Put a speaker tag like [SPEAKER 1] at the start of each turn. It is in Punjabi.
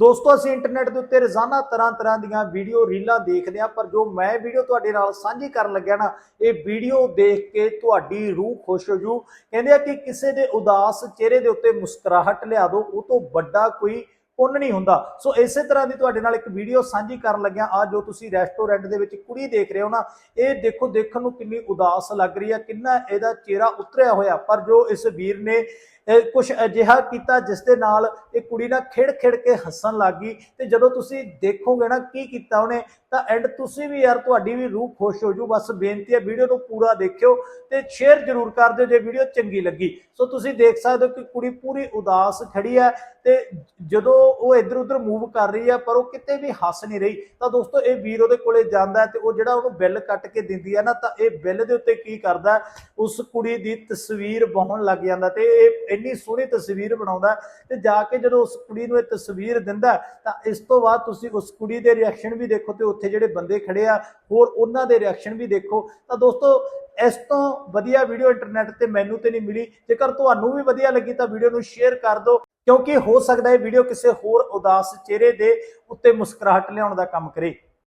[SPEAKER 1] ਦੋਸਤੋ, ਅਸੀਂ ਇੰਟਰਨੈਟ ਦੇ ਉੱਤੇ ਰੋਜ਼ਾਨਾ ਤਰ੍ਹਾਂ ਤਰ੍ਹਾਂ ਦੀਆਂ ਵੀਡੀਓ ਰੀਲਾਂ ਦੇਖਦੇ ਹਾਂ, ਪਰ ਜੋ ਮੈਂ ਵੀਡੀਓ ਤੁਹਾਡੇ ਨਾਲ ਸਾਂਝੀ ਕਰਨ ਲੱਗਿਆ ਨਾ, ਇਹ ਵੀਡੀਓ ਦੇਖ ਕੇ ਤੁਹਾਡੀ ਰੂਹ ਖੁਸ਼ ਹੋ ਜੂ। ਕਹਿੰਦੇ ਆ ਕਿ ਕਿਸੇ ਦੇ ਉਦਾਸ ਚਿਹਰੇ ਦੇ ਉੱਤੇ ਮੁਸਕਰਾਹਟ ਲਿਆ ਦਿਓ, ਉਹ ਤੋਂ ਵੱਡਾ ਕੋਈ ਪੁੰਨ ਨਹੀਂ ਹੁੰਦਾ। ਸੋ ਇਸੇ ਤਰ੍ਹਾਂ ਦੀ ਤੁਹਾਡੇ ਨਾਲ ਇੱਕ ਵੀਡੀਓ ਸਾਂਝੀ ਕਰਨ ਲੱਗਿਆ। ਆ ਜੋ ਤੁਸੀਂ ਰੈਸਟੋਰੈਂਟ ਦੇ ਵਿੱਚ ਕੁੜੀ ਦੇਖ ਰਹੇ ਹੋ ਨਾ, ਇਹ ਦੇਖੋ, ਦੇਖਣ ਨੂੰ ਕਿੰਨੀ ਉਦਾਸ ਲੱਗ ਰਹੀ ਹੈ ਕਿੰਨਾ ਇਹਦਾ ਚਿਹਰਾ ਉਤਰਿਆ ਹੋਇਆ। ਪਰ ਜੋ ਇਸ ਵੀਰ ਨੇ ਕੁਝ ਅਜਿਹਾ ਕੀਤਾ ਜਿਸ ਦੇ ਨਾਲ ਇਹ ਕੁੜੀ ਨਾ ਖਿੜ ਖਿੜ ਕੇ ਹੱਸਣ ਲੱਗੀ ਤੇ ਜਦੋਂ ਤੁਸੀਂ ਦੇਖੋਗੇ ਨਾ ਕੀ ਕੀਤਾ ਉਹਨੇ, ਤਾਂ ਐਂਡ ਤੁਸੀਂ ਵੀ ਯਾਰ ਤੁਹਾਡੀ ਵੀ ਰੂਹ ਖੁਸ਼ ਹੋ ਜੂ। ਬਸ ਬੇਨਤੀ ਹੈ ਵੀਡੀਓ ਨੂੰ ਪੂਰਾ ਦੇਖਿਓ ਤੇ ਸ਼ੇਅਰ ਜ਼ਰੂਰ ਕਰ ਦਿਓ ਜੇ ਵੀਡੀਓ ਚੰਗੀ ਲੱਗੀ। ਸੋ ਤੁਸੀਂ ਦੇਖ ਸਕਦੇ ਹੋ ਕਿ ਕੁੜੀ ਪੂਰੀ ਉਦਾਸ ਖੜੀ ਹੈ ਤੇ ਜਦੋਂ ਉਹ ਇੱਧਰ ਉੱਧਰ ਮੂਵ ਕਰ ਰਹੀ ਹੈ, ਪਰ ਉਹ ਕਿਤੇ ਵੀ ਹੱਸ ਨਹੀਂ ਰਹੀ, ਤਾਂ ਦੋਸਤੋ ਇਹ ਵੀਰ ਉਹਦੇ ਕੋਲੇ ਜਾਂਦਾ ਹੈ ਤੇ ਉਹ ਜਿਹੜਾ ਉਹਨੂੰ ਬਿੱਲ ਕੱਟ ਕੇ ਦਿੰਦੀ ਹੈ ਨਾ, ਤਾਂ ਇਹ ਬਿੱਲ ਦੇ ਉੱਤੇ ਕੀ ਕਰਦਾ, ਉਸ ਕੁੜੀ ਦੀ ਤਸਵੀਰ ਬਹੁਣ ਲੱਗ ਜਾਂਦਾ ਤੇ ਇਹ ਇੰਨੀ ਸੋਹਣੀ ਤਸਵੀਰ ਬਣਾਉਂਦਾ ਹੈ ਤੇ ਜਾ ਕੇ ਜਦੋਂ ਉਸ ਕੁੜੀ ਨੂੰ ਇਹ ਤਸਵੀਰ ਦਿੰਦਾ ਤਾਂ ਇਸ ਤੋਂ ਬਾਅਦ ਤੁਸੀਂ ਉਸ ਕੁੜੀ ਦੇ ਰਿਐਕਸ਼ਨ ਵੀ ਦੇਖੋ ਤੇ ਉੱਥੇ ਜਿਹੜੇ ਬੰਦੇ ਖੜੇ ਆ, ਹੋਰ ਉਹਨਾਂ ਦੇ ਰਿਐਕਸ਼ਨ ਵੀ ਦੇਖੋ। ਤਾਂ ਦੋਸਤੋ, ਇਸ ਤੋਂ ਵਧੀਆ ਵੀਡੀਓ ਇੰਟਰਨੈਟ ਤੇ ਮੈਨੂੰ ਤੇ ਨਹੀਂ ਮਿਲੀ। ਜੇਕਰ ਤੁਹਾਨੂੰ ਵੀ ਵਧੀਆ ਲੱਗੀ ਤਾਂ ਵੀਡੀਓ ਨੂੰ ਸ਼ੇਅਰ ਕਰ ਦਿਓ, ਕਿਉਂਕਿ ਹੋ ਸਕਦਾ ਹੈ ਵੀਡੀਓ ਕਿਸੇ ਹੋਰ ਉਦਾਸ ਚਿਹਰੇ ਦੇ ਉੱਤੇ ਮੁਸਕਰਾਹਟ ਲਿਆਉਣ ਦਾ ਕੰਮ ਕਰੇ।